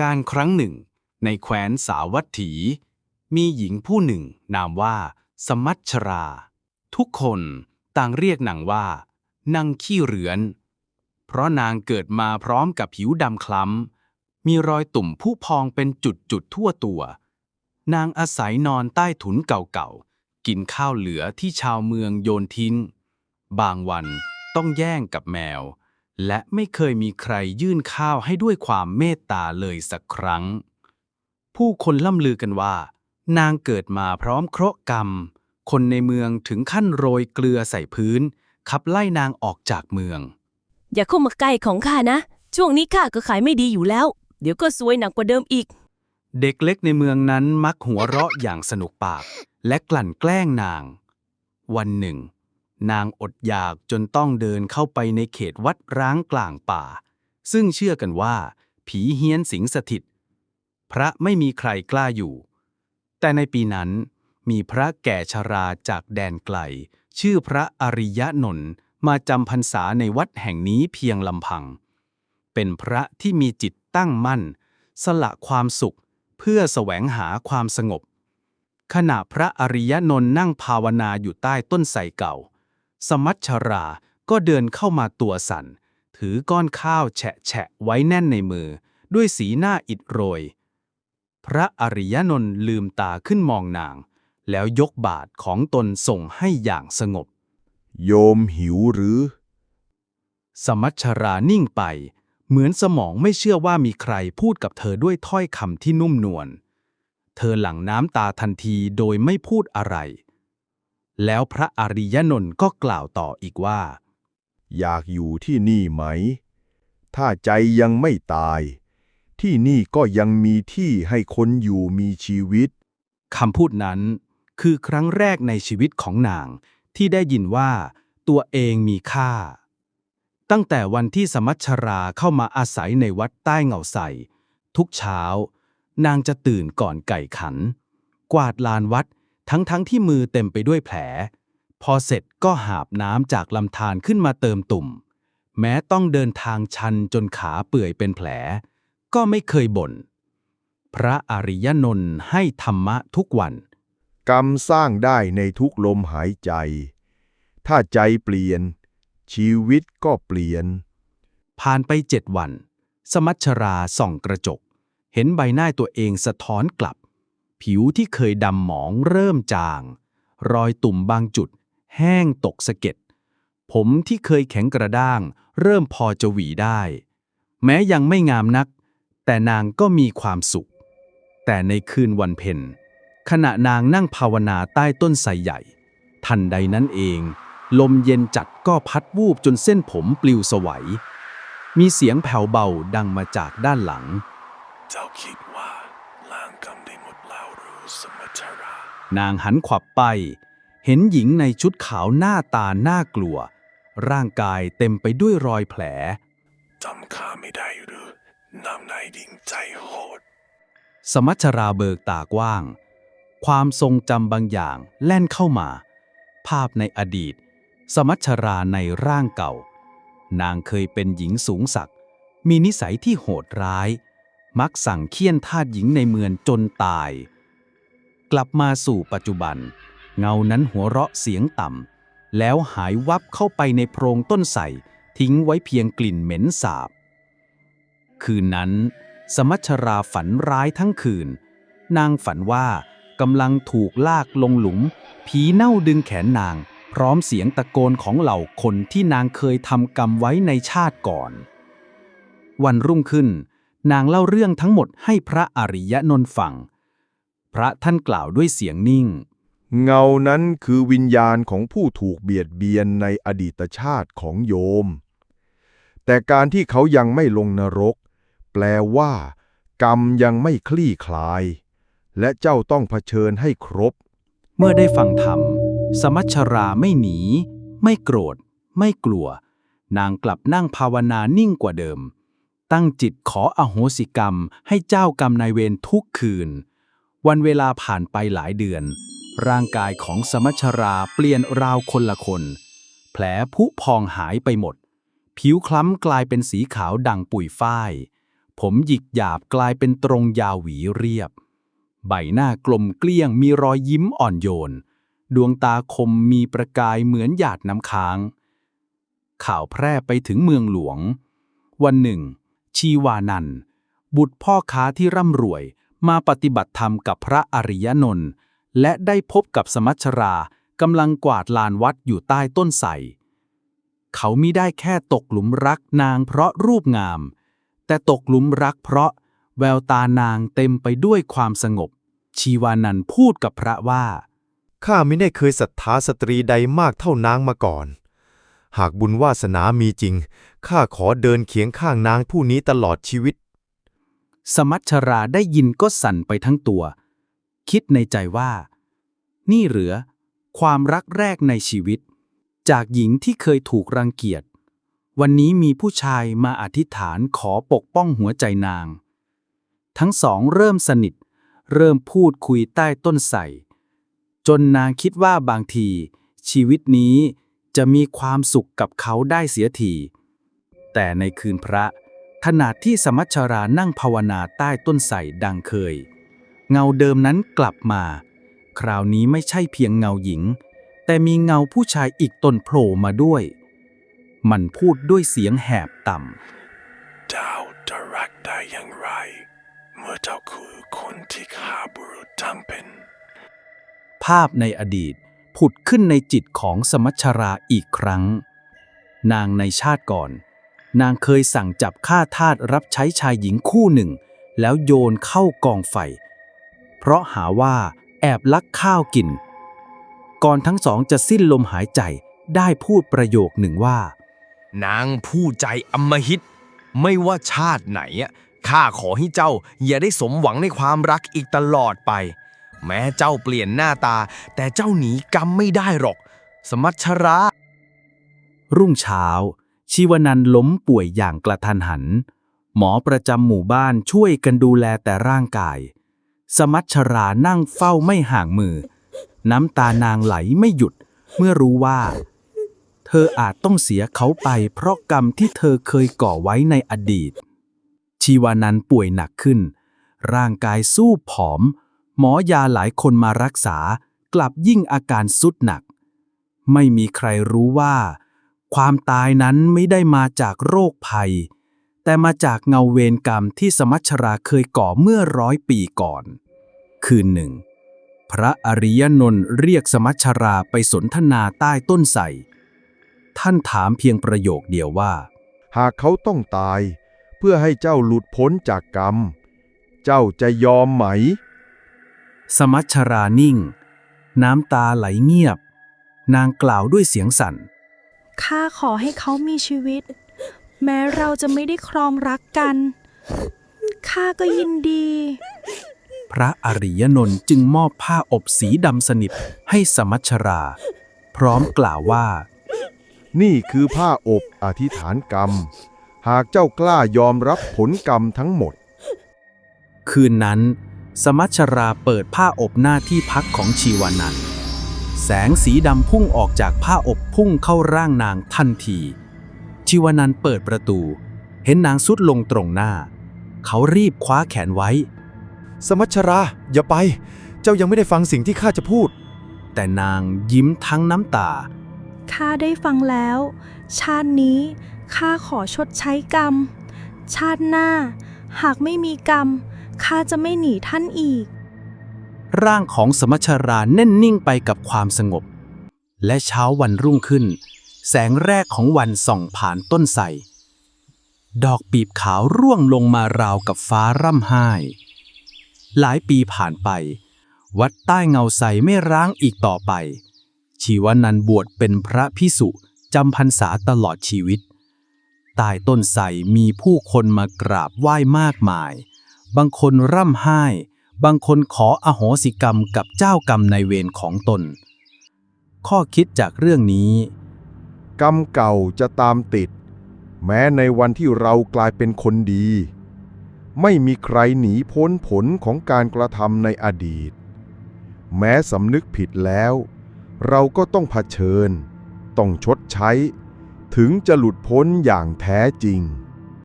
การครั้งหนึ่ง ในแคว้นสาวัตถี มีหญิงผู้หนึ่งนามว่า สมัชชรา ทุกคนต่างเรียกนางว่านางขี้เรือน เพราะนางเกิดมาพร้อมกับผิวดำคล้ำ มีรอยตุ่มผู้พองเป็นจุดๆทั่วตัว นางอาศัยนอนใต้ถุนเก่าๆ กินข้าวเหลือที่ชาวเมืองโยนทิ้ง บางวันต้องแย่งกับแมว และไม่เคยมีใครยื่นข้าวให้ด้วยความเมตตาเลยสักครั้ง ผู้คนล่ำลือกันว่า นางเกิดมาพร้อมเคราะห์กรรม คนในเมืองถึงขั้นโรยเกลือใส่พื้น ขับไล่นางออกจากเมือง อย่าเข้ามาใกล้ของข้านะ ช่วงนี้ข้าก็ขายไม่ดีอยู่แล้ว เดี๋ยวก็ซวยหนักกว่าเดิมอีก เด็กเล็กในเมืองนั้นมักหัวเราะอย่างสนุกปาก และกลั่นแกล้งนาง วันหนึ่ง นางอดอยากจนต้องเดินเข้าไปในเขตวัดร้างกลางป่า ซึ่งเชื่อกันว่า ผีเฮี้ยนสิงสถิต พระไม่มีใครกล้าอยู่ แต่ในปีนั้นมีพระแก่ชราจากแดนไกล ชื่อพระอริยนนท์มาจำพรรษาในวัดแห่งนี้เพียงลำพัง เป็นพระที่มีจิตตั้งมั่น สละความสุขเพื่อแสวงหาความสงบ ขณะพระอริยนนท์นั่งภาวนาอยู่ใต้ต้นไทรเก่า สมัชชรา ก็เดินเข้ามาตัวสั่น ถือก้อนข้าวแฉะแฉะไว้แน่นในมือ ด้วยสีหน้าอิดโรย พระอริยนนท์ลืมตาขึ้นมองนาง แล้วยกบาทของตนส่งให้อย่างสงบ โยมหิวหรือ สมัชชรานิ่งไป เหมือนสมองไม่เชื่อว่ามีใครพูดกับเธอด้วยถ้อยคำที่นุ่มนวล เธอหลั่งน้ำตาทันทีโดยไม่พูดอะไร แล้วพระอริยนนท์ก็กล่าวต่ออีกว่า อยากอยู่ที่นี่ไหม ถ้าใจยังไม่ตาย ที่นี่ก็ยังมีที่ให้คนอยู่มีชีวิตคำพูดนั้นคือครั้งแรกในชีวิตของนางที่ได้ยินว่าตัวเองมีค่า ตั้งแต่วันที่สมัชชราเข้ามาอาศัยในวัดใต้เหงาใสทุกเช้า นางจะตื่นก่อนไก่ขัน กวาดลานวัด ทั้งๆทที่มือเต็มไปด้วยแผล พอเสร็จก็หาบน้ำจากลำธารขึ้นมาเติมตุ่ม แม้ต้องเดินทางชันจนขาเปื่อยเป็นแผล ก็ไม่เคยบ่น พระอริยนนท์ให้ธรรมะทุกวัน กรรมสร้างได้ในทุกลมหายใจ ถ้าใจเปลี่ยน ชีวิตก็เปลี่ยน ผ่านไปเจ็ดวัน สมัชชราส่องกระจก เห็นใบหน้าตัวเองสะท้อนกลับ ผิวที่เคยดำหมองเริ่มจาง รอยตุ่มบางจุด แห้งตกสะเก็ด ผมที่เคยแข็งกระด้าง เริ่มพอจะหวีได้ แม้ยังไม่งามนัก แต่นางก็มีความสุข แต่ในคืนวันเพ็ญขณะนางนั่งภาวนาใต้ต้นไทรใหญ่ ทันใดนั้นเอง ลมเย็นจัดก็พัดวูบจนเส้นผมปลิวสวัย มีเสียงแผ่วเบาดังมาจากด้านหลัง เจ้าคิดว่าล้างกรรมได้หมดแล้วหรือสมัชรา นางหันขวับไป เห็นหญิงในชุดขาวหน้าตาน่ากลัว ร่างกายเต็มไปด้วยรอยแผลจำข้าไม่ได้หรือนำนายดิ่งใจโหด สมัชราเบิกตากว้าง ความทรงจำบางอย่างแล่นเข้ามา ภาพในอดีต สมัชราในร่างเก่า นางเคยเป็นหญิงสูงศักดิ์มีนิสัยที่โหดร้าย มักสั่งเคี่ยนทาสหญิงในเมืองจนตาย กลับมาสู่ปัจจุบัน เงานั้นหัวเราะเสียงต่ำแล้วหายวับเข้าไปในโพรงต้นไทรทิ้งไว้เพียงกลิ่นเหม็นสาบ คืนนั้น สมัชราฝันร้ายทั้งคืน นางฝันว่ากำลังถูกลากลงหลุม ผีเน่าดึงแขนนาง พร้อมเสียงตะโกนของเหล่าคนที่นางเคยทำกรรมไว้ในชาติก่อน วันรุ่งขึ้น นางเล่าเรื่องทั้งหมดให้พระอริยนนท์ฟัง พระท่านกล่าวด้วยเสียงนิ่ง เงานั้นคือวิญญาณของผู้ถูกเบียดเบียนในอดีตชาติของโยม แต่การที่เขายังไม่ลงนรก แปลว่า กรรมยังไม่คลี่คลาย และเจ้าต้องเผชิญให้ครบ เมื่อได้ฟังธรรม สมัชชราไม่หนี ไม่โกรธ ไม่กลัว นางกลับนั่งภาวนานิ่งกว่าเดิม ตั้งจิตขออโหสิกรรมให้เจ้ากรรมนายเวรทุกคืน วันเวลาผ่านไปหลายเดือน ร่างกายของสมัชชราเปลี่ยนราวคนละคน แผลผุพองหายไปหมด ผิวคล้ำกลายเป็นสีขาวดังปุ๋ยฝ้าย ผมหยิกหยาบกลายเป็นตรงยาวหวีเรียบ ใบหน้ากลมเกลี้ยงมีรอยยิ้มอ่อนโยน ดวงตาคมมีประกายเหมือนหยาดน้ำค้าง ข่าวแพร่ไปถึงเมืองหลวง วันหนึ่ง ชีวานันบุตรพ่อค้าที่ร่ำรวย มาปฏิบัติธรรมกับพระอริยนนท์และได้พบกับสมัชชรากำลังกวาดลานวัดอยู่ใต้ต้นไทรเขามิได้แค่ตกหลุมรักนางเพราะรูปงาม แต่ตกหลุมรักเพราะแววตานางเต็มไปด้วยความสงบ ชีวานันท์พูดกับพระว่า ข้าไม่ได้เคยศรัทธาสตรีใดมากเท่านางมาก่อน หากบุญวาสนามีจริง ข้าขอเดินเคียงข้างนางผู้นี้ตลอดชีวิต สมัชราได้ยินก็สั่นไปทั้งตัว คิดในใจว่า นี่เหลือ ความรักแรกในชีวิต จากหญิงที่เคยถูกรังเกียจ วันนี้มีผู้ชายมาอธิษฐานขอปกป้องหัวใจนาง ทั้งสองเริ่มสนิท เริ่มพูดคุยใต้ต้นไทรจนนางคิดว่าบางที ชีวิตนี้จะมีความสุขกับเขาได้เสียทีแต่ในคืนพระ ขณะที่สมัชรานั่งภาวนาใต้ต้นไทรดังเคย เงาเดิมนั้นกลับมา คราวนี้ไม่ใช่เพียงเงาหญิง แต่มีเงาผู้ชายอีกตนโผล่มาด้วย มันพูดด้วยเสียงแหบต่เจ้าจะรักได้อย่างไร เมื่อเจ้าคือคนที่ข้าบุรุษจำเป็นำภาพในอดีตผุดขึ้นในจิตของสมัชราอีกครั้ง นางในชาติก่อน นางเคยสั่งจับฆ่าทาสรับใช้ชายหญิงคู่หนึ่ง แล้วโยนเข้ากองไฟ เพราะหาว่าแอบลักข้าวกิน ก่อนทั้งสองจะสิ้นลมหายใจได้พูดประโยคหนึ่งว่า นางผู้ใจอำมหิต ไม่ว่าชาติไหนอะข้าขอให้เจ้าอย่าได้สมหวังในความรักอีกตลอดไป แม้เจ้าเปลี่ยนหน้าตา แต่เจ้าหนีกรรมไม่ได้หรอก สมัชระรุ่งเช้า ชีวนันท์ล้มป่วยอย่างกระทันหัน หมอประจำหมู่บ้านช่วยกันดูแลแต่ร่างกาย สมัชรานั่งเฝ้าไม่ห่างมือ น้ำตานางไหลไม่หยุดเมื่อรู้ว่า เธออาจต้องเสียเขาไปเพราะกรรมที่เธอเคยก่อไว้ในอดีต ชีวานันท์ป่วยหนักขึ้น ร่างกายสู้ผอม หมอยาหลายคนมารักษากลับยิ่งอาการสุดหนัก ไม่มีใครรู้ว่า ความตายนั้นไม่ได้มาจากโรคภัย แต่มาจากเงาเวรกรรมที่สมัชราเคยก่อเมื่อร้อยปีก่อน คืนหนึ่ง พระอริยนนท์เรียกสมัชราไปสนทนาใต้ต้นไทรท่านถามเพียงประโยคเดียวว่า หากเขาต้องตาย เพื่อให้เจ้าหลุดพ้นจากกรรม เจ้าจะยอมไหม สมัชรานิ่ง น้ำตาไหลเงียบ นางกล่าวด้วยเสียงสั่น ข้าขอให้เขามีชีวิต แม้เราจะไม่ได้ครองรักกันข้าก็ยินดี พระอริยนนท์จึงมอบผ้าอบสีดำสนิทให้สมัชรา พร้อมกล่าวว่า นี่คือผ้าอบอธิษฐานกรรม หากเจ้ากล้ายอมรับผลกรรมทั้งหมด คืนนั้น สมัชราเปิดผ้าอบหน้าที่พักของชีวานันท์ แสงสีดำพุ่งออกจากผ้าอบพุ่งเข้าร่างนางทันทีชีวานันท์เปิดประตู เห็นนางสุดลงตรงหน้า เขารีบคว้าแขนไว้ สมัชรา อย่าไป เจ้ายังไม่ได้ฟังสิ่งที่ข้าจะพูด แต่นางยิ้มทั้งน้ำตา ข้าได้ฟังแล้ว ชาตินี้ข้าขอชดใช้กรรม ชาติหน้า หากไม่มีกรรมข้าจะไม่หนีท่านอีก ร่างของสมชราแน่นนิ่งไปกับความสงบ และเช้าวันรุ่งขึ้น แสงแรกของวันส่องผ่านต้นไทรดอกปีบขาวร่วงลงมาราวกับฟ้าร่ำไห้ หลายปีผ่านไป วัดใต้เงาไทรไม่ร้างอีกต่อไป ชีวนันบวชเป็นพระพิสุจำพรรษาตลอดชีวิต ใต้ต้นไทรมีผู้คนมากราบไหว้มากมาย บางคนร่ำไห้ บางคนขออโหสิกรรมกับเจ้ากรรมในเวรของตน ข้อคิดจากเรื่องนี้ กรรมเก่าจะตามติด แม้ในวันที่เรากลายเป็นคนดี ไม่มีใครหนีพ้นผลของการกระทำในอดีต แม้สำนึกผิดแล้ว เราก็ต้องเผชิญ ต้องชดใช้ ถึงจะหลุดพ้นอย่างแท้จริง